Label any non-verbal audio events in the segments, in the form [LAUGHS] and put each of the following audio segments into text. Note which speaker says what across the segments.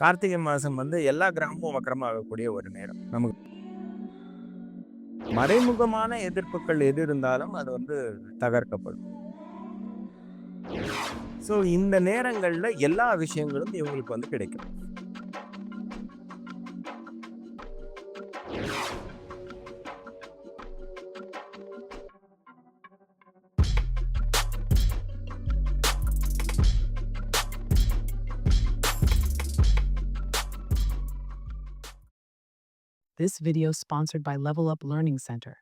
Speaker 1: கார்த்திகை மாதம் வந்து எல்லா கிராமமும் வக்கரமாகக்கூடிய ஒரு நேரம். நமக்கு மறைமுகமான எதிர்ப்புகள் எது இருந்தாலும் அது வந்து தகர்க்கப்படும். ஸோ இந்த நேரங்களில் எல்லா விஷயங்களும் இவங்களுக்கு வந்து கிடைக்கும்.
Speaker 2: This video sponsored by Level Up Learning Center.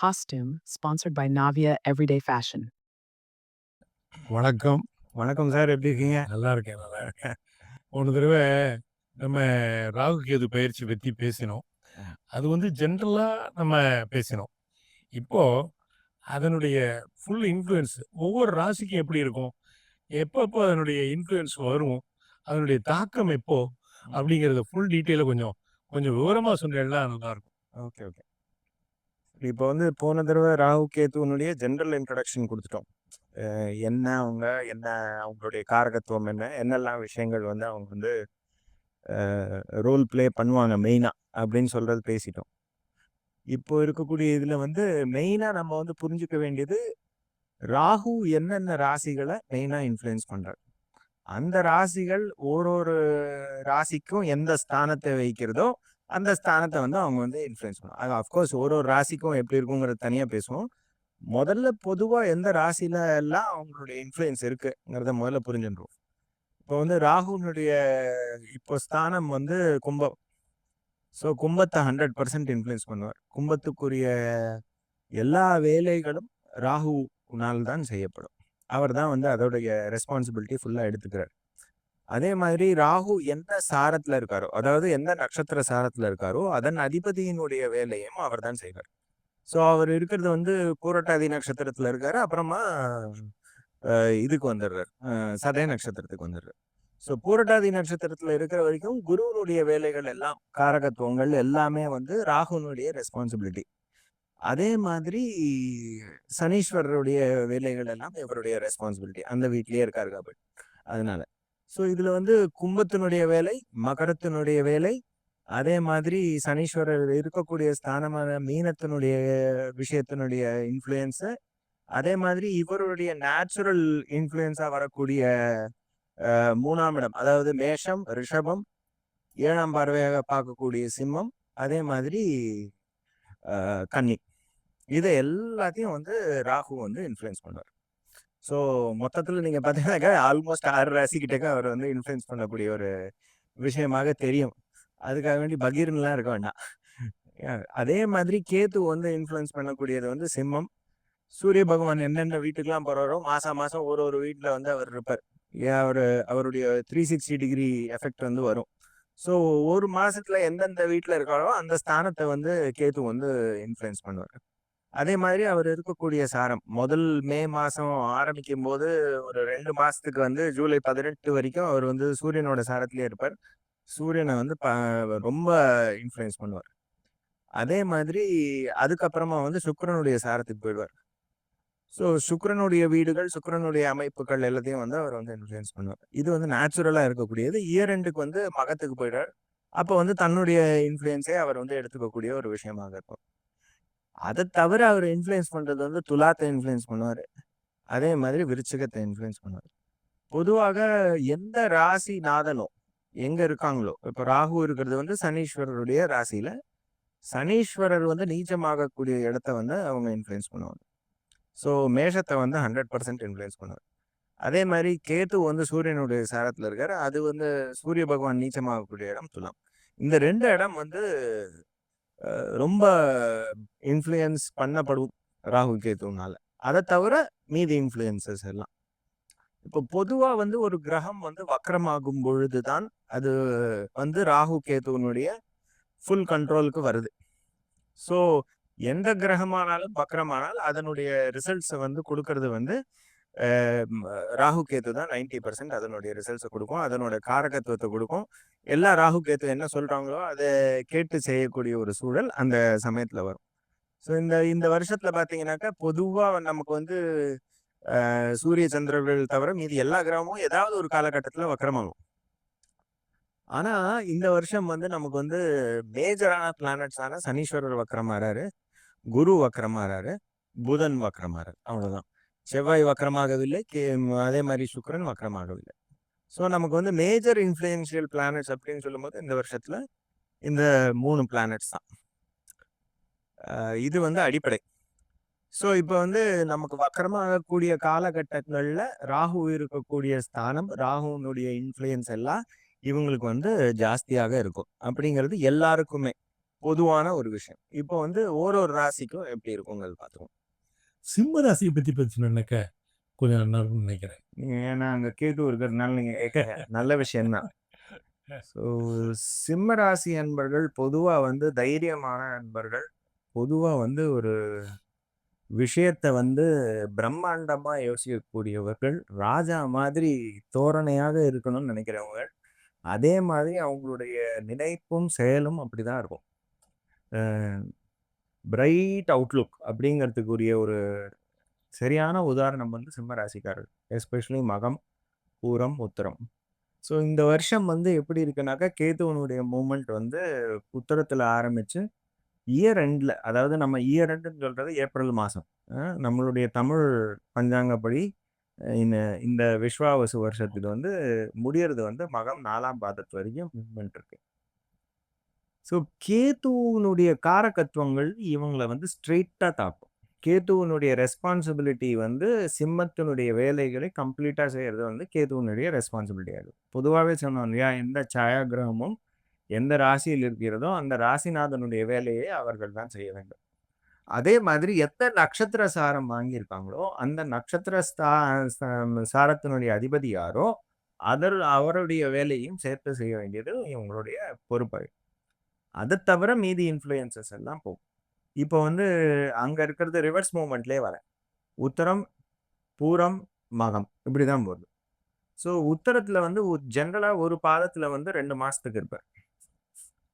Speaker 2: Costume sponsored by Navia Everyday Fashion.
Speaker 3: வணக்கம்.
Speaker 1: வணக்கம் சார். எப்படி இருக்கீங்க?
Speaker 3: நல்லா இருக்கேன் நல்லா இருக்கேன். போன தடவை நம்ம ராகு கேது பயிற்சி பற்றி பேசினோம். அது வந்து ஜென்ரலாக நம்ம பேசினோம். இப்போ அதனுடைய ஃபுல் இன்ஃப்ளூயன்ஸ் ஒவ்வொரு ராசிக்கும் எப்படி இருக்கும்? எப்பப்போ அதனுடைய இன்ஃப்ளூயன்ஸ் வரும்? அதனுடைய தாக்கம் எப்போ? அப்படிங்கிறத ஃபுல் டீட்டெயிலாக கொஞ்சம் கொஞ்சம் விவரமாக சொன்னேன்னா நல்லா இருக்கும்
Speaker 1: ஓகே. ஓகே இப்போ வந்து போன தடவை ராகு கேத்துவனுடைய ஜென்ரல் இன்ட்ரடக்ஷன் கொடுத்துட்டோம். என்ன அவங்க என்ன அவங்களுடைய காரகத்துவம் என்ன என்னெல்லாம் விஷயங்கள் வந்து அவங்க வந்து ரோல் ப்ளே பண்ணுவாங்க மெயினாக அப்படின்னு சொல்கிறது பேசிட்டோம். இப்போ இருக்கக்கூடிய இதில் வந்து மெயினாக நம்ம வந்து புரிஞ்சுக்க வேண்டியது ராகு என்னென்ன ராசிகளை மெயினாக இன்ஃப்ளூயன்ஸ் பண்ணுறாரு அந்த ராசிகள் ஒரு ராசிக்கும் எந்த ஸ்தானத்தை வைக்கிறதோ அந்த ஸ்தானத்தை வந்து அவங்க வந்து இன்ஃப்ளூயன்ஸ் பண்ணுவாங்க. அது அஃப்கோர்ஸ் ஒரு ஒரு ராசிக்கும் எப்படி இருக்குங்கிறத தனியாக பேசுவோம். முதல்ல பொதுவாக எந்த ராசியில எல்லாம் அவங்களுடைய இன்ஃப்ளூயன்ஸ் இருக்குங்கிறத முதல்ல புரிஞ்சுருவோம் இப்போ வந்து ராகுனுடைய இப்போ ஸ்தானம் வந்து கும்பம். ஸோ கும்பத்தை ஹண்ட்ரட் பர்சன்ட் இன்ஃப்ளூயன்ஸ் பண்ணுவார். கும்பத்துக்குரிய எல்லா வேலைகளும் ராகுனால் தான் செய்யப்படும். அவர் தான் வந்து அதோடைய ரெஸ்பான்சிபிலிட்டி ஃபுல்லாக எடுத்துக்கிறார். அதே மாதிரி ராகு எந்த சாரத்துல இருக்காரோ அதாவது எந்த நட்சத்திர சாரத்துல இருக்காரோ அதன் அதிபதியினுடைய வேலையும் அவர் தான் செய்வார். ஸோ அவர் இருக்கிறது வந்து பூரட்டாதி நட்சத்திரத்துல இருக்காரு அப்புறமா இதுக்கு வந்துடுறார் சதய நட்சத்திரத்துக்கு வந்துடுறார் ஸோ பூரட்டாதி நட்சத்திரத்துல இருக்கிற வரைக்கும் குருவனுடைய வேலைகள் எல்லாம் காரகத்துவங்கள் எல்லாமே வந்து ராகுனுடைய ரெஸ்பான்சிபிலிட்டி அதே மாதிரி சனீஸ்வரருடைய வேலைகள் எல்லாம் இவருடைய ரெஸ்பான்சிபிலிட்டி அந்த வீட்லயே இருக்காரு கபட் அதனால. ஸோ இதுல வந்து கும்பத்தினுடைய வேலை மகரத்தினுடைய வேலை அதே மாதிரி சனீஸ்வரர் இருக்கக்கூடிய ஸ்தானமான மீனத்தினுடைய விஷயத்தினுடைய இன்ஃப்ளூயன்ஸு அதே மாதிரி இவருடைய நேச்சுரல் இன்ஃப்ளூயன்ஸா வரக்கூடிய மூணாம் இடம் அதாவது மேஷம் ரிஷபம் ஏழாம் பார்வையாக பார்க்கக்கூடிய சிம்மம் அதே மாதிரி கன்னி. இதை எல்லாத்தையும் வந்து ராகு வந்து இன்ஃப்ளூயன்ஸ் பண்ணுவார் ஸோ மொத்தத்தில் நீங்கள் பார்த்தீங்கன்னாக்கா ஆல்மோஸ்ட் ஆறு ராசிக்கிட்டக்க அவர் வந்து இன்ஃப்ளூயன்ஸ் பண்ணக்கூடிய ஒரு விஷயமாக தெரியும். அதுக்காக வேண்டி பகீர்ன்லாம் இருக்க வேண்டாம். அதே மாதிரி கேத்து வந்து இன்ஃப்ளூயன்ஸ் பண்ணக்கூடியது வந்து சிம்மம். சூரிய பகவான் என்னென்ன வீட்டுக்கெல்லாம் போகிறாரோ மாதம் மாதம் ஒரு ஒரு வீட்டில் வந்து அவர் இருப்பார். ஏன் அவர் அவருடைய த்ரீ சிக்ஸ்டி டிகிரி எஃபெக்ட் வந்து வரும். ஸோ ஒரு மாதத்தில் எந்தெந்த வீட்டில் இருக்காரோ அந்த ஸ்தானத்தை வந்து கேத்து வந்து இன்ஃப்ளூயன்ஸ் பண்ணுவார். அதே மாதிரி அவர் இருக்கக்கூடிய சாரம். முதல் மே மாசம் ஆரம்பிக்கும் போது ஒரு ரெண்டு மாசத்துக்கு வந்து ஜூலை பதினெட்டு வரைக்கும் அவர் வந்து சூரியனோட சாரத்திலே இருப்பார். சூரியனை வந்து ப- ரொம்ப இன்ஃப்ளூயன்ஸ் பண்ணுவார். அதே மாதிரி அதுக்கப்புறமா வந்து சுக்கரனுடைய சாரத்துக்கு போயிடுவார். ஸோ சுக்கரனுடைய வீடுகள் சுக்கரனுடைய அமைப்புகள் எல்லாத்தையும் வந்து அவர் வந்து இன்ஃப்ளூயன்ஸ் பண்ணுவார். இது வந்து நேச்சுரலாக இருக்கக்கூடியது. இயர் எண்டுக்கு வந்து மகத்துக்கு போயிடுவார். அப்போ வந்து தன்னுடைய இன்ஃப்ளூயன்ஸே அவர் வந்து எடுத்துக்கக்கூடிய ஒரு விஷயமாக இருக்கும். அதை தவிர அவர் இன்ஃப்ளூயன்ஸ் பண்ணுறது வந்து துலாத்தை இன்ஃப்ளூயன்ஸ் பண்ணுவார். அதே மாதிரி விருச்சகத்தை இன்ஃப்ளூயன்ஸ் பண்ணுவார். பொதுவாக எந்த ராசி நாதனோ எங்கே இருக்காங்களோ இப்போ ராகு இருக்கிறது வந்து சனீஸ்வரருடைய ராசியில் சனீஸ்வரர் வந்து நீச்சமாகக்கூடிய இடத்த வந்து அவங்க இன்ஃப்ளூயன்ஸ் பண்ணுவாங்க. ஸோ மேஷத்தை வந்து ஹண்ட்ரட் பர்சன்ட் இன்ஃப்ளூயன்ஸ் பண்ணுவார். அதே மாதிரி கேத்து வந்து சூரியனுடைய சாரத்தில் இருக்கார். அது வந்து சூரிய பகவான் நீச்சமாகக்கூடிய இடம் துலாம். இந்த ரெண்டு இடம் வந்து ரொம்ப இன்ஃப்ளூயன்ஸ் பண்ணப்படும் ராகு கேதுனால. அதை தவிர மீதி இன்ஃப்ளூயன்சஸ் எல்லாம். இப்போ பொதுவாக வந்து ஒரு கிரகம் வந்து வக்ரமாகும் பொழுதுதான் அது வந்து ராகு கேதுவனுடைய ஃபுல் கண்ட்ரோலுக்கு வருது. ஸோ எந்த கிரகமானாலும் வக்கரமானால் அதனுடைய ரிசல்ட்ஸை வந்து கொடுக்கறது வந்து ராகு கேத்து தான் நைன்டி பர்சன்ட் அதனுடைய ரிசல்ட்ஸை கொடுக்கும். அதனோட காரகத்துவத்தை கொடுக்கும். எல்லா ராகு கேத்து என்ன சொல்கிறாங்களோ அதை கேட்டு செய்யக்கூடிய ஒரு சூழல் அந்த சமயத்தில் வரும். ஸோ இந்த இந்த வருஷத்தில் பார்த்தீங்கன்னாக்கா பொதுவாக நமக்கு வந்து சூரிய சந்திரர்கள் தவிர மீதி எல்லா கிரகமும் ஏதாவது ஒரு காலகட்டத்தில் வக்கரமாகும் ஆனால் இந்த வருஷம் வந்து நமக்கு வந்து மேஜரான பிளானட்ஸான சனீஸ்வரர் வக்கரமாறாரு குரு வக்கரமாறாரு புதன் வக்கரமாறாரு அவ்வளோதான் செவ்வாய் வக்கரமாகவில்லை கே- அதே மாதிரி சுக்கரன் வக்கரமாகவில்லை. ஸோ நமக்கு வந்து மேஜர் இன்ஃப்ளூயன்ஷியல் பிளானட்ஸ் அப்படின்னு சொல்லும்போது இந்த வருஷத்தில் இந்த மூணு பிளானட்ஸ் தான். இது வந்து அடிப்படை. ஸோ இப்போ வந்து நமக்கு வக்கரமாகக்கூடிய காலகட்டங்களில் ராகு இருக்கக்கூடிய ஸ்தானம் ராகுனுடைய இன்ஃப்ளூயன்ஸ் எல்லாம் இவங்களுக்கு வந்து ஜாஸ்தியாக இருக்கும். அப்படிங்கிறது எல்லாருக்குமே பொதுவான ஒரு விஷயம். இப்போ வந்து ஒரு ஒரு ராசிக்கும் எப்படி இருக்குங்கிறது பார்த்துக்கோங்க
Speaker 3: சிம்ம ராசியை பத்தி பேசணும்னாக்க கொஞ்சம் நல்லா இருக்கும்னு நினைக்கிறேன்.
Speaker 1: ஏன்னா அங்கே கேது இருக்கிறதுனால நீங்கள் கேட்க நல்ல விஷயம்தான் ஸோ [LAUGHS] சிம்ம ராசி அன்பர்கள் பொதுவாக வந்து தைரியமான அன்பர்கள். பொதுவாக வந்து ஒரு விஷயத்தை வந்து பிரம்மாண்டமா யோசிக்கக்கூடியவர்கள். ராஜா மாதிரி தோரணையாக இருக்கணும்னு நினைக்கிறவங்க. அதே மாதிரி அவங்களுடைய நினைப்பும் செயலும் அப்படிதான் இருக்கும். பிரைட் அவுட்லுக் அப்படிங்கிறதுக்குரிய ஒரு சரியான உதாரணம் வந்து சிம்ம ராசிக்காரர் எஸ்பெஷலி மகம் பூரம் உத்தரம். ஸோ இந்த வருஷம் வந்து எப்படி இருக்குனாக்கா கேதுவனுடைய மூமெண்ட் வந்து உத்தரத்தில் ஆரம்பித்து இயர் எண்டில் அதாவது நம்ம இயர் எண்டுன்னு சொல்கிறது ஏப்ரல் மாதம் நம்மளுடைய தமிழ் பஞ்சாங்கப்படி இந்த இந்த விஸ்வாவசு வருஷத்துக்கு வந்து முடியறது வந்து மகம் நாலாம் பாதத்து வரைக்கும் மூவ்மெண்ட் இருக்குது ஸோ கேத்துவனுடைய காரகத்துவங்கள் இவங்களை வந்து ஸ்ட்ரெயிட்டாக தாக்கும். கேத்துவனுடைய ரெஸ்பான்சிபிலிட்டி வந்து சிம்மத்தினுடைய வேலைகளை கம்ப்ளீட்டாக செய்கிறது வந்து கேத்துவனுடைய ரெஸ்பான்சிபிலிட்டி ஆகும் பொதுவாகவே சொன்னோம் இல்லையா எந்த சாயாகிரகமும் எந்த ராசியில் இருக்கிறதோ அந்த ராசிநாதனுடைய வேலையை அவர்கள் தான் செய்ய வேண்டும். அதே மாதிரி எத்தனை நட்சத்திர சாரம் வாங்கியிருக்காங்களோ அந்த நட்சத்திர ஸ்தா சாரத்தினுடைய அதிபதி யாரோ அதர் அவருடைய வேலையும் சேர்த்து செய்ய வேண்டியது இவங்களுடைய பொறுப்பாகும் அதை தவிர மீதி இன்ஃப்ளூயன்சஸ் எல்லாம் போகும். இப்போ வந்து அங்கே இருக்கிறது ரிவர்ஸ் மூமெண்ட்லேயே வரேன். உத்தரம் பூரம் மகம் இப்படி தான் போகுது. ஸோ உத்தரத்தில் வந்து ஜென்ரலாக ஒரு பாதத்தில் வந்து ரெண்டு மாதத்துக்கு இருப்பார்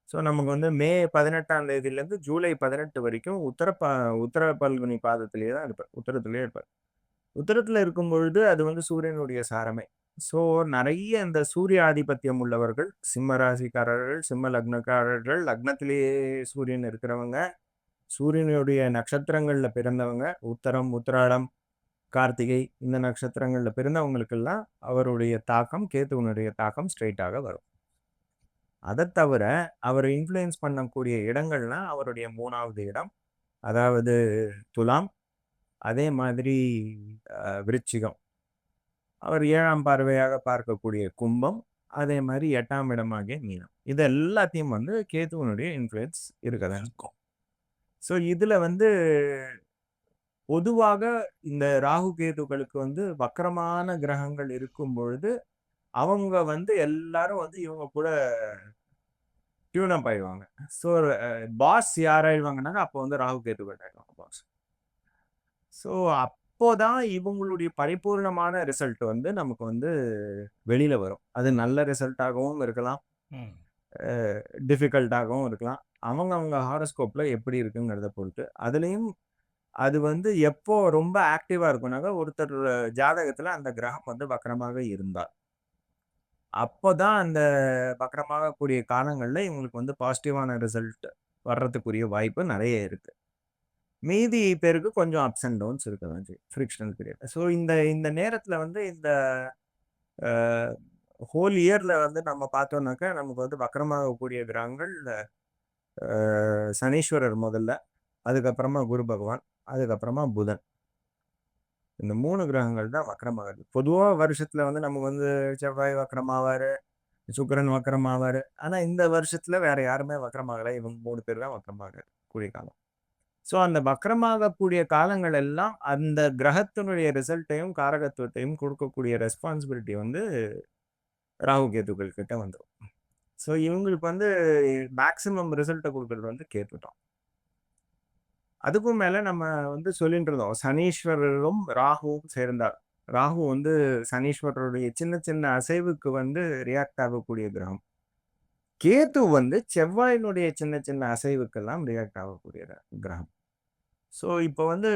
Speaker 1: ஸோ நமக்கு வந்து மே பதினெட்டாம் தேதியிலேருந்து ஜூலை பதினெட்டு வரைக்கும் உத்தர பா உத்தர பல்குனி பாதத்திலேயே தான் இருப்பார் உத்தரத்திலேயே இருப்பார் உத்தரத்தில் இருக்கும் பொழுது அது வந்து சூரியனுடைய சாரமே. ஸோ நிறைய இந்த சூரிய ஆதிபத்தியம் உள்ளவர்கள் சிம்ம ராசிக்காரர்கள் சிம்ம லக்னக்காரர்கள் லக்னத்திலேயே சூரியன் இருக்கிறவங்க சூரியனுடைய நட்சத்திரங்களில் பிறந்தவங்க உத்தரம் உத்திராடம் கார்த்திகை இந்த நட்சத்திரங்களில் பிறந்தவங்களுக்கெல்லாம் அவருடைய தாக்கம் கேத்துவனுடைய தாக்கம் ஸ்ட்ரெயிட்டாக வரும். அதை தவிர அவர் இன்ஃப்ளூயன்ஸ் பண்ணக்கூடிய இடங்கள்லாம் அவருடைய மூணாவது இடம் அதாவது துலாம் அதே மாதிரி விருச்சிகம். அவர் ஏழாம் பார்வையாக பார்க்கக்கூடிய கும்பம் அதே மாதிரி எட்டாம் இடமாகிய மீனம். இது எல்லாத்தையும் வந்து கேத்துவனுடைய இன்ஃப்ளூயன்ஸ் இருக்கதான். இருக்கும். ஸோ இதுல வந்து பொதுவாக இந்த ராகு கேதுக்களுக்கு வந்து வக்கரமான கிரகங்கள் இருக்கும் பொழுது அவங்க வந்து எல்லாரும் வந்து இவங்க கூட டியூன் அப் ஆயிடுவாங்க. ஸோ பாஸ் யாராயிடுவாங்கன்னாங்க அப்போ வந்து ராகு கேதுக்கள் ஆயிடுவாங்க பாஸ் ஸோ அப்போதான் இவங்களுடைய பரிபூர்ணமான ரிசல்ட் வந்து நமக்கு வந்து வெளியில வரும். அது நல்ல ரிசல்ட்டாகவும் இருக்கலாம்.
Speaker 3: ம்.
Speaker 1: டிஃபிகல்ட்டாகவும் இருக்கலாம். அவங்க அவங்க ஹாரோஸ்கோப்ல எப்படி இருக்குங்கிறத பொறுத்து. அதுலேயும் அது வந்து எப்போ ரொம்ப ஆக்டிவா இருக்கும்னாக்க ஒருத்தர் ஜாதகத்துல அந்த கிரகம் வந்து வக்கரமாக இருந்தார் அப்போதான் அந்த வக்கரமாக கூடிய காலங்கள்ல இவங்களுக்கு வந்து பாசிட்டிவான ரிசல்ட் வர்றதுக்குரிய வாய்ப்பு நிறைய இருக்கு. மீதி பேருக்கு கொஞ்சம் அப்ஸ் அண்ட் டவுன்ஸ் இருக்குதான் ஃப்ரிக்ஷனல் பீரியட் ஸோ இந்த இந்த நேரத்தில் வந்து இந்த ஹோல் இயரில் வந்து நம்ம பார்த்தோம்னாக்கா நமக்கு வந்து வக்கரமாகக்கூடிய கிரகங்கள் சனீஸ்வரர் முதல்ல அதுக்கப்புறமா குரு பகவான் அதுக்கப்புறமா புதன். இந்த மூணு கிரகங்கள் தான் வக்கரமாகுது பொதுவாக வருஷத்தில் வந்து நமக்கு வந்து செவ்வாய் வக்கரமாவார் சுக்கிரன் வக்கரமாவார். ஆனால் இந்த வருஷத்தில் வேற யாருமே வக்கரமாகலை. இவங்க மூணு பேர் தான் வக்கரமாக கூடிய காலம். ஸோ அந்த வக்கரமாகக்கூடிய காலங்கள் எல்லாம் அந்த கிரகத்தினுடைய ரிசல்ட்டையும் காரகத்துவத்தையும் கொடுக்கக்கூடிய ரெஸ்பான்சிபிலிட்டி வந்து ராகு கேதுக்கள் கிட்ட வந்துடும் ஸோ இவங்களுக்கு வந்து மேக்சிமம் ரிசல்ட்டை கொடுக்குறது வந்து கேட்டுட்டோம் அதுக்கும் மேலே நம்ம வந்து சொல்லிட்டு இருந்தோம் சனீஸ்வரரும் ராகுவும் சேர்ந்தார். ராகு வந்து சனீஸ்வரருடைய சின்ன சின்ன அசைவுக்கு வந்து ரியாக்ட் ஆகக்கூடிய கிரகம். கேத்து வந்து செவ்வாயினுடைய சின்ன சின்ன அசைவுக்கெல்லாம் ரியாக்ட் ஆகக்கூடிய கிரகம். ஸோ இப்போ வந்து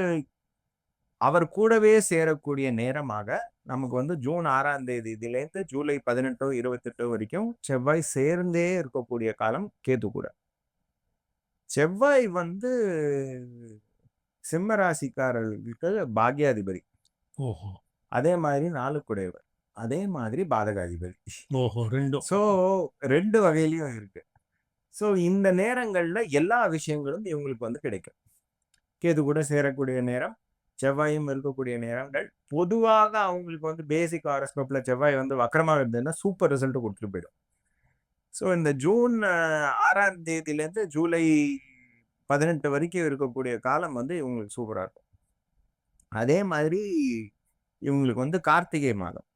Speaker 1: அவர் கூடவே சேரக்கூடிய நேரமாக நமக்கு வந்து ஜூன் ஆறாம் தேதி இதுலேருந்து ஜூலை பதினெட்டோ இருபத்தெட்டோ வரைக்கும் செவ்வாய் சேர்ந்தே இருக்கக்கூடிய காலம் கேது கூட. செவ்வாய் வந்து சிம்ம ராசிக்காரர்களுக்கு பாக்யாதிபதி.
Speaker 3: ஓஹோ.
Speaker 1: அதே மாதிரி நாளுக்குடையவர் அதே மாதிரி பாதகாதிபதி.
Speaker 3: ஓஹோ ரெண்டும்.
Speaker 1: ஸோ ரெண்டு வகையிலையும் இருக்கு. ஸோ இந்த நேரங்கள்ல எல்லா விஷயங்களும் இவங்களுக்கு வந்து கிடைக்கும். கேது கூட சேரக்கூடிய நேரம் செவ்வாயும் இருக்கக்கூடிய நேரங்கள். பொதுவாக அவங்களுக்கு வந்து பேசிக் ஆரஸ்கோப்பில் செவ்வாய் வந்து வக்கரமாக இருந்ததுன்னா சூப்பர் ரிசல்ட் கொடுத்துட்டு போயிடும். ஸோ இந்த ஜூன் ஆறாம் தேதியிலேருந்து ஜூலை பதினெட்டு வரைக்கும் இருக்கக்கூடிய காலம் வந்து இவங்களுக்கு சூப்பராக இருக்கும். அதே மாதிரி இவங்களுக்கு வந்து கார்த்திகை மாதம்.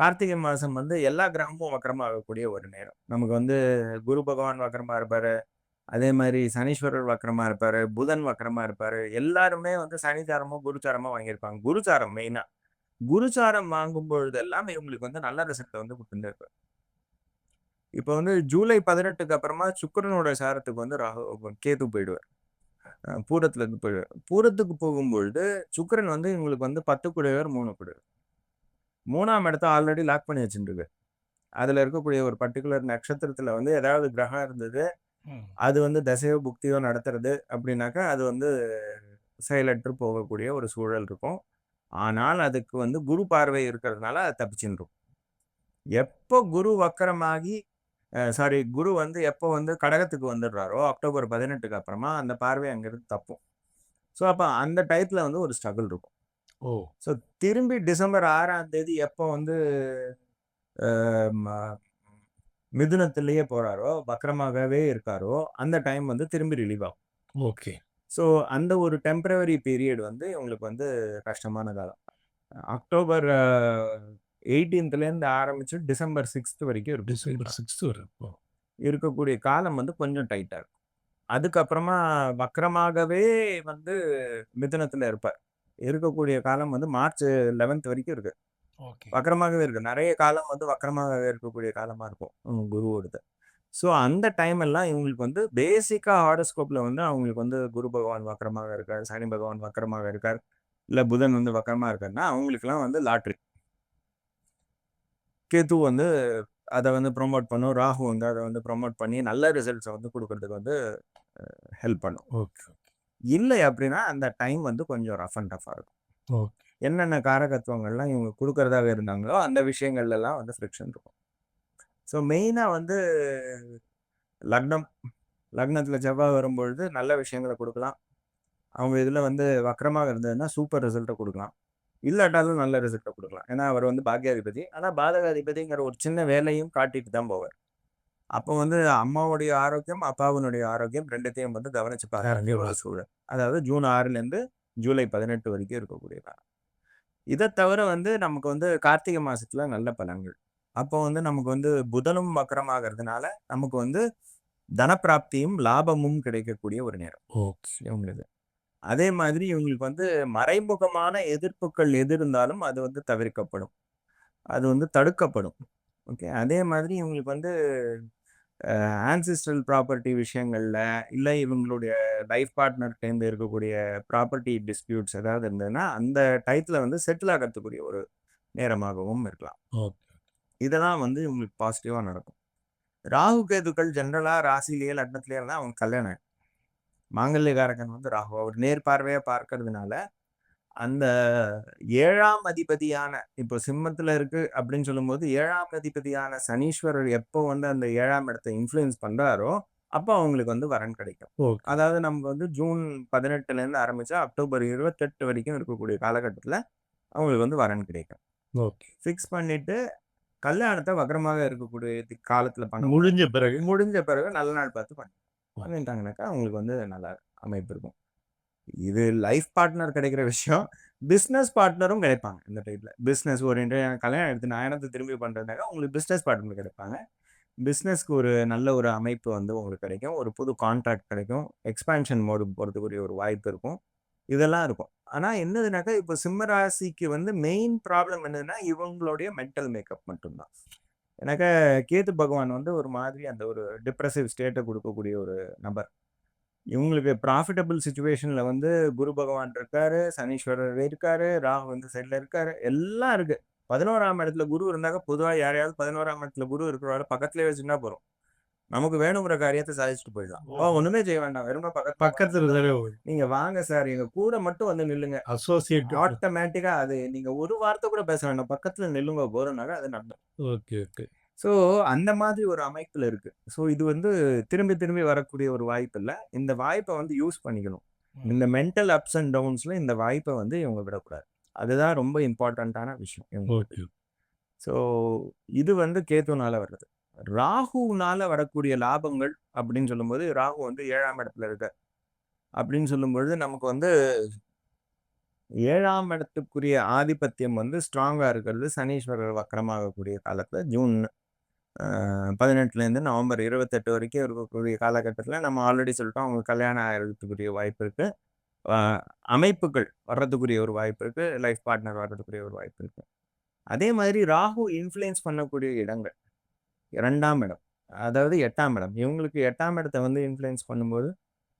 Speaker 1: கார்த்திகை மாதம் வந்து எல்லா கிரகமும் வக்கரமாகக்கூடிய ஒரு நேரம். நமக்கு வந்து குரு பகவான் வக்கரமாக இருப்பார். அதே மாதிரி சனீஸ்வரர் வக்கரமாக இருப்பார் புதன் வக்கரமாக இருப்பார். எல்லாருமே வந்து சனிச்சாரமோ குருச்சாரமோ வாங்கியிருப்பாங்க. குருச்சாரம் மெயினாக குருச்சாரம் வாங்கும் பொழுதெல்லாம் இவங்களுக்கு வந்து நல்ல ரிசல்ட்டை வந்து கொடுத்துட்டு இப்போ வந்து ஜூலை பதினெட்டுக்கு அப்புறமா சுக்கரனோட சாரத்துக்கு வந்து ராகு கேது போயிடுவார். பூரத்துல இருந்து போயிடுவார். பூரத்துக்கு போகும்பொழுது சுக்கரன் வந்து இவங்களுக்கு வந்து பத்து குடையவர் மூணு குடையவர் மூணாம் இடத்த ஆல்ரெடி லாக் பண்ணி வச்சுருக்கு அதில் இருக்கக்கூடிய ஒரு பர்டிகுலர் நட்சத்திரத்தில் வந்து ஏதாவது கிரகம் இருந்தது அது வந்து தசையோ புக்தியோ நடத்துறது அப்படின்னாக்கா அது வந்து செயலற்று போகக்கூடிய ஒரு சூழல் இருக்கும். ஆனால் அதுக்கு வந்து குரு பார்வை இருக்கிறதுனால அது தப்பிச்சுன்னு இருக்கும் எப்போ குரு வக்கரமாகி சாரி குரு வந்து எப்போ வந்து கடகத்துக்கு வந்துடுறாரோ அக்டோபர் பதினெட்டுக்கு அப்புறமா அந்த பார்வை அங்கிருந்து தப்பும். ஸோ அப்போ அந்த டயத்தில் வந்து ஒரு ஸ்ட்ரகிள் இருக்கும்.
Speaker 3: ஓ.
Speaker 1: ஸோ திரும்பி டிசம்பர் ஆறாம் தேதி எப்போ வந்து மிதுனத்திலேயே போறாரோ வக்கரமாகவே இருக்காரோ அந்த டைம் வந்து திரும்பி ரிலீவ் ஆகும்.
Speaker 3: ஓகே.
Speaker 1: ஸோ அந்த ஒரு டெம்பரவரி பீரியட் வந்து உங்களுக்கு வந்து கஷ்டமான காலம் அக்டோபர் எயிட்டீன்த்லேருந்து ஆரம்பிச்சு டிசம்பர் சிக்ஸ்த் வரைக்கும் இருக்கும்
Speaker 3: டிசம்பர் சிக்ஸ்த் வரும் ஓ.
Speaker 1: இருக்கக்கூடிய காலம் வந்து கொஞ்சம் டைட்டாக இருக்கும். அதுக்கப்புறமா வக்கரமாகவே வந்து மிதுனத்தில் இருப்பார். இருக்கக்கூடிய காலம் வந்து மார்ச் லெவன்த் வரைக்கும் இருக்கு.
Speaker 3: ஓகே
Speaker 1: வக்கரமாகவே இருக்கு நிறைய காலம் வந்து வக்கரமாகவே இருக்கக்கூடிய காலமா இருக்கும் குருவோடது. ஸோ அந்த டைம் எல்லாம் இவங்களுக்கு வந்து பேசிக்கா ஹாரோஸ்கோப்ல வந்து அவங்களுக்கு வந்து குரு பகவான் வக்கரமாக இருக்கார் சனி பகவான் வக்கரமாக இருக்கார் இல்ல புதன் வந்து வக்கரமா இருக்காருன்னா அவங்களுக்குலாம் வந்து லாட்ரி கேது வந்து அதை வந்து ப்ரொமோட் பண்ணும் ராகு வந்து அதை வந்து ப்ரொமோட் பண்ணி நல்ல ரிசல்ட்ஸை வந்து கொடுக்கறதுக்கு வந்து ஹெல்ப் பண்ணும்.
Speaker 3: ஓகே
Speaker 1: இல்லை அப்படின்னா அந்த டைம் வந்து கொஞ்சம் ரஃப் அண்ட் டஃபாக இருக்கும்.
Speaker 3: ஓகே.
Speaker 1: என்னென்ன காரகத்துவங்கள்லாம் இவங்க கொடுக்கறதாக இருந்தாங்களோ அந்த விஷயங்கள்லாம் வந்து ஃப்ரிக்ஷன் இருக்கும். ஸோ மெயினாக வந்து லக்னம். லக்னத்தில் செவ்வாய் வரும்பொழுது நல்ல விஷயங்களை கொடுக்கலாம். அவங்க இதில் வந்து வக்கரமாக இருந்ததுன்னா சூப்பர் ரிசல்ட்டை கொடுக்கலாம். இல்லாட்டாலும் நல்ல ரிசல்ட்டை கொடுக்கலாம். ஏன்னா அவர் வந்து பாக்யாதிபதி. ஆனால் பாதகாதிபதிங்கிற ஒரு சின்ன வேலையும் காட்டிட்டு தான் போவார். அப்போ வந்து அம்மாவுடைய ஆரோக்கியம் அப்பாவினுடைய ஆரோக்கியம் ரெண்டுத்தையும் வந்து கவனிச்சு பார்க்க வேண்டிய ஒரு சூழல். அதாவது ஜூன் ஆறுலேருந்து ஜூலை பதினெட்டு வரைக்கும் இருக்கக்கூடியதான் இதை தவிர வந்து நமக்கு வந்து கார்த்திகை மாசத்துல நல்ல பலன்கள். அப்போ வந்து நமக்கு வந்து புதனும் வக்கரமாகிறதுனால நமக்கு வந்து தனப்பிராப்தியும் லாபமும் கிடைக்கக்கூடிய ஒரு நேரம்.
Speaker 3: ஓகே
Speaker 1: இவங்களுக்கு அதே மாதிரி இவங்களுக்கு வந்து மறைமுகமான எதிர்ப்புகள் எது இருந்தாலும் அது வந்து தவிர்க்கப்படும். அது வந்து தடுக்கப்படும். ஓகே. அதே மாதிரி இவங்களுக்கு வந்து ஆன்சிஸ்ட்ரல் ப்ராப்பர்ட்டி விஷயங்கள்ல இல்லை இவங்களுடைய லைஃப் பார்ட்னர்கிட்டேருந்து இருக்கக்கூடிய ப்ராப்பர்ட்டி டிஸ்பியூட்ஸ் ஏதாவது இருந்ததுன்னா அந்த டயத்தில் வந்து செட்டில் ஆகிறதுக்குரிய ஒரு நேரமாகவும் இருக்கலாம்.
Speaker 3: ஓகே
Speaker 1: இதெல்லாம் வந்து இவங்களுக்கு பாசிட்டிவாக நடக்கும். ராகு கேதுக்கள் ஜென்ரலாக ராசிலேயே லக்னத்திலேயே இருந்தால் அவங்க கல்யாணம் ஆயிடும். மாங்கல்யகாரகன் வந்து ராகு அவர் நேர்பார்வையாக பார்க்கறதுனால அந்த ஏழாம் அதிபதியான இப்போ சிம்மத்துல இருக்கு அப்படின்னு சொல்லும்போது ஏழாம் அதிபதியான சனீஸ்வரர் எப்போ வந்து அந்த ஏழாம் இடத்தை இன்ஃப்ளூயன்ஸ் பண்றாரோ அப்போ அவங்களுக்கு வந்து வரன் கிடைக்கும். அதாவது நமக்கு வந்து ஜூன் பதினெட்டுல இருந்து ஆரம்பிச்சா அக்டோபர் இருபத்தெட்டு வரைக்கும் இருக்கக்கூடிய காலகட்டத்தில் அவங்களுக்கு வந்து வரன் கிடைக்கும்.
Speaker 3: ஓகே.
Speaker 1: ஃபிக்ஸ் பண்ணிட்டு கல்யாணத்தை வக்கரமாக இருக்கக்கூடிய காலத்துல பண்ண
Speaker 3: முடிஞ்ச பிறகு.
Speaker 1: முடிஞ்ச பிறகு நல்ல நாள் பார்த்து பண்ணி. பண்ணிட்டாங்கனாக்கா அவங்களுக்கு வந்து நல்ல அமைப்பு இருக்கும். இது லைஃப் பார்ட்னர் கிடைக்கிற விஷயம். பிஸ்னஸ் பார்ட்னரும் கிடைப்பாங்க இந்த டைப்பில் பிஸ்னஸ் ஒரு கல்யாணம் எடுத்து நான் எனக்கு திரும்பி பண்ணுறதுனாக்கா உங்களுக்கு பிஸ்னஸ் பார்ட்னர் கிடைப்பாங்க. பிஸ்னஸ்க்கு ஒரு நல்ல ஒரு அமைப்பு வந்து உங்களுக்கு கிடைக்கும். ஒரு புது கான்ட்ராக்ட் கிடைக்கும். எக்ஸ்பேன்ஷன் மோடு போகிறதுக்குரிய ஒரு வாய்ப்பு இருக்கும். இதெல்லாம் இருக்கும். ஆனால் என்னதுனாக்கா இப்போ சிம்ம ராசிக்கு வந்து மெயின் ப்ராப்ளம் என்னதுன்னா இவங்களுடைய மென்டல் மேக்கப் மட்டும்தான். எனக்கு கேது பகவான் வந்து ஒரு மாதிரி அந்த ஒரு டிப்ரெசிவ் ஸ்டேட்டை கொடுக்கக்கூடிய ஒரு நபர். இவங்களுக்கு ப்ராஃபிட்டபிள் சிச்சுவேஷன்ல வந்து குரு பகவான் இருக்காரு, சனீஸ்வரர் இருக்காரு, ராகு வந்து சைடுல இருக்காரு. எல்லாம் இருக்கு. 11ஆம் இடத்துல குரு இருந்தாக்க பொதுவா யாரையாவது 11ஆம் இடத்துல குரு இருக்கிறவரை பக்கத்திலேயே வச்சுக்கிட்டா போதும். நமக்கு வேணுங்கிற காரியத்த சாதிச்சுட்டு போயிடலாம். ஒண்ணுமே செய்ய வேண்டாம். வெறுமனே பக்கத்துல
Speaker 3: பக்கத்துல
Speaker 1: நீங்க வாங்க சார் எங்க கூட மட்டும் வந்து நில்லுங்க.
Speaker 3: அசோசியேட்
Speaker 1: ஆட்டோமேட்டிக்கா அது நீங்க ஒரு வார்த்தை கூட பேச வேண்டாம். பக்கத்துல நில்லுங்க போறோம்னாக்க அது நடந்துரும்.
Speaker 3: ஓகே ஓகே
Speaker 1: ஸோ அந்த மாதிரி ஒரு அமைப்புல இருக்கு. ஸோ இது வந்து திரும்பி திரும்பி வரக்கூடிய ஒரு வாய்ப்பு இல்ல. இந்த வாய்ப்ப வந்து யூஸ் பண்ணிக்கணும். இந்த மென்டல் அப்ஸ் அண்ட் டவுன்ஸ்ல இந்த வாய்ப்ப வந்து இவங்க விடக்கூடாது. அதுதான் ரொம்ப இம்பார்ட்டன்ட்டான விஷயம் ஸோ இது வந்து கேதுனால வர்றது. ராகுனால வரக்கூடிய லாபங்கள் அப்படின்னு சொல்லும்போது, ராகு வந்து 7ஆம் இடத்துல இருக்கார். அப்படின்னு சொல்லும்பொழுது நமக்கு வந்து 7ஆம் இடத்துக்குரிய ஆதிபத்தியம் வந்து ஸ்ட்ராங்கா இருக்கிறது சனீஸ்வரர் வக்ரமாகக்கூடிய காலத்துல ஜூன் 18லேருந்து நவம்பர் 28 வரைக்கும் இருக்கக்கூடிய காலகட்டத்துல நம்ம ஆல்ரெடி சொல்லிட்டோம். அவங்களுக்கு கல்யாணம் ஆகுறதுக்குரிய வாய்ப்பு இருக்கு. அ அமைப்புகள் வர்றதுக்குரிய ஒரு வாய்ப்பு இருக்கு. லைஃப் பார்ட்னர் வர்றதுக்குரிய ஒரு வாய்ப்பு இருக்கு. அதே மாதிரி ராகு இன்ஃப்ளூயன்ஸ் பண்ணக்கூடிய இடங்கள். 2ஆம் இடம். அதாவது 8ஆம் இடம். இவங்களுக்கு 8ஆம் இடத்த வந்து இன்ஃப்ளூயன்ஸ் பண்ணும்போது,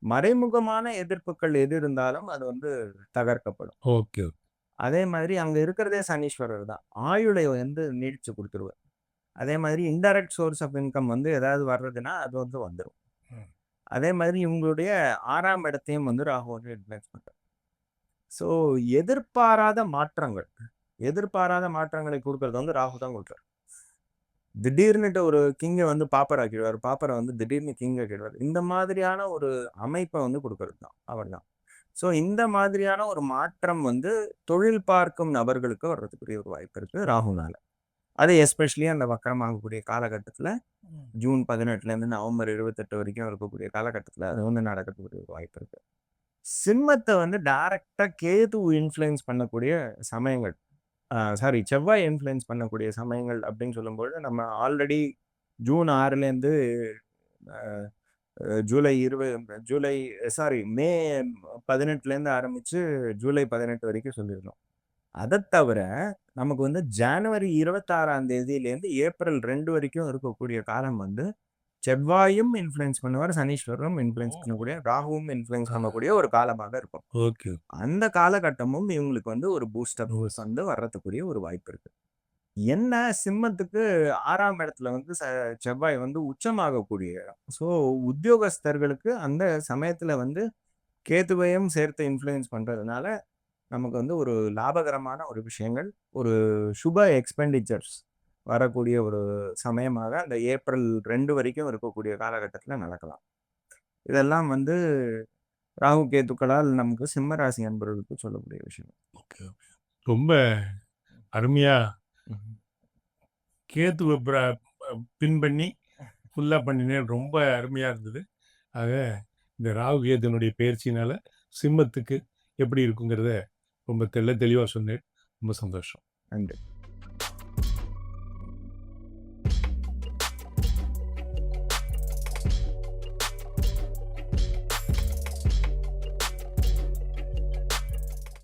Speaker 1: மறைமுகமான எதிர்ப்புகள் எது இருந்தாலும் அது வந்து தகர்க்கப்படும்.
Speaker 3: ஓகே
Speaker 1: அதே மாதிரி அங்க இருக்கிறதே சனீஸ்வரர் தான். ஆயுளை வந்து நீடிச்சு குடுத்துருவார். அதே மாதிரி இன்டைரக்ட் சோர்ஸ் ஆஃப் இன்கம் வந்து ஏதாவது வர்றதுன்னா, அது வந்து வந்துரும்.
Speaker 3: ம்.
Speaker 1: அதே மாதிரி இவங்களுடைய 6ஆம் இடத்தையும் வந்து ராகு வந்து இன்ஃப்ளூயன்ஸ். ஸோ எதிர்பாராத மாற்றங்கள். எதிர்பாராத மாற்றங்களை குடுக்கறது வந்து ராகு தான் குடுக்குறார். திடீர்னுட்டு ஒரு கிங்க வந்து பாப்பர் ஆக்கிடுவாரு. பாப்பர வந்து திடீர்னு கிங் ஆக்கிடுவாரு. இந்த மாதிரியான ஒரு அமைப்ப வந்து குடுக்கறது தான் அவர்தான். ஸோ இந்த மாதிரியான ஒரு மாற்றம் வந்து தொழில் பார்க்கும் நபர்களுக்கு வர்றதுக்குரிய ஒரு வாய்ப்பு இருக்கு ராகுனால. அது எஸ்பெஷலி அந்த வக்ரமாகக்கூடிய காலகட்டத்துல ஜூன் 18லேருந்து நவம்பர் 28 வரைக்கும் இருக்கக்கூடிய காலகட்டத்துல அது வந்து நடக்கக்கூடிய வாய்ப்பு இருக்கு. சிம்மத்த வந்து டைரக்ட்டா கேது இன்ஃப்ளூயன்ஸ் பண்ணக்கூடிய சமயங்கள். சாரி செவ்வாய் இன்ஃப்ளூயன்ஸ் பண்ணக்கூடிய சமயங்கள் அப்படின்னு சொல்லும்பொழுது, நம்ம ஆல்ரெடி ஜூன் 6லேருந்து அ அ ஜூலை 20 ஜூலை சாரி மே 18லேருந்து ஆரம்பிச்சு ஜூலை 18 வரைக்கும் சொல்லியிருந்தோம். அதத் தவிர நமக்கு வந்து ஜனவரி 26ஆம் தேதியிலேருந்து ஏப்ரல் 2 வரைக்கும் இருக்கக்கூடிய காலம் வந்து செவ்வாயும் இன்ஃப்ளூயன்ஸ் பண்ணுவார். சனீஸ்வரரும் இன்ஃப்ளூயன்ஸ். பண்ணக்கூடிய ராகுவும் இன்ஃப்ளூயன்ஸ் பண்ணக்கூடிய ஒரு காலமாக இருக்கும்.
Speaker 3: ஓகே
Speaker 1: அந்த காலகட்டமும் இவங்களுக்கு வந்து ஒரு பூஸ்ட் அப் வந்து வர்றதுக்குரிய ஒரு வாய்ப்பு இருக்கு. என்ன சிம்மத்துக்கு 6ஆம் இடத்துல வந்து ச செவ்வாய் வந்து உச்சமாகக்கூடிய இடம். ஸோ உத்தியோகஸ்தர்களுக்கு அந்த சமயத்துல வந்து கேதுவையும் சேர்த்து இன்ஃப்ளூயன்ஸ் பண்றதுனால, நமக்கு வந்து ஒரு லாபகரமான ஒரு விஷயங்கள், ஒரு சுப எக்ஸ்பெண்டிச்சர்ஸ் வரக்கூடிய ஒரு சமயமாக அந்த ஏப்ரல் 2 வரைக்கும் இருக்கக்கூடிய காலகட்டத்துல நடக்கலாம். இதெல்லாம் வந்து ராகு, கேதுக்களால் நமக்கு சிம்ம ராசி அன்பர்களுக்கு சொல்லக்கூடிய விஷயம்.
Speaker 3: ஓகே ரொம்ப அருமையா கேத்துவ பின் பண்ணி ஃபுல்லா பண்ணினேன். ரொம்ப அருமையா இருந்தது. ஆக இந்த ராகு கேதுனுடைய பெயர்ச்சியினால சிம்மத்துக்கு எப்படி இருக்குங்கிறத ரொம்ப தெல்ல தெளிவாக சொன்னேன். ரொம்ப சந்தோஷம்.
Speaker 1: நன்றி.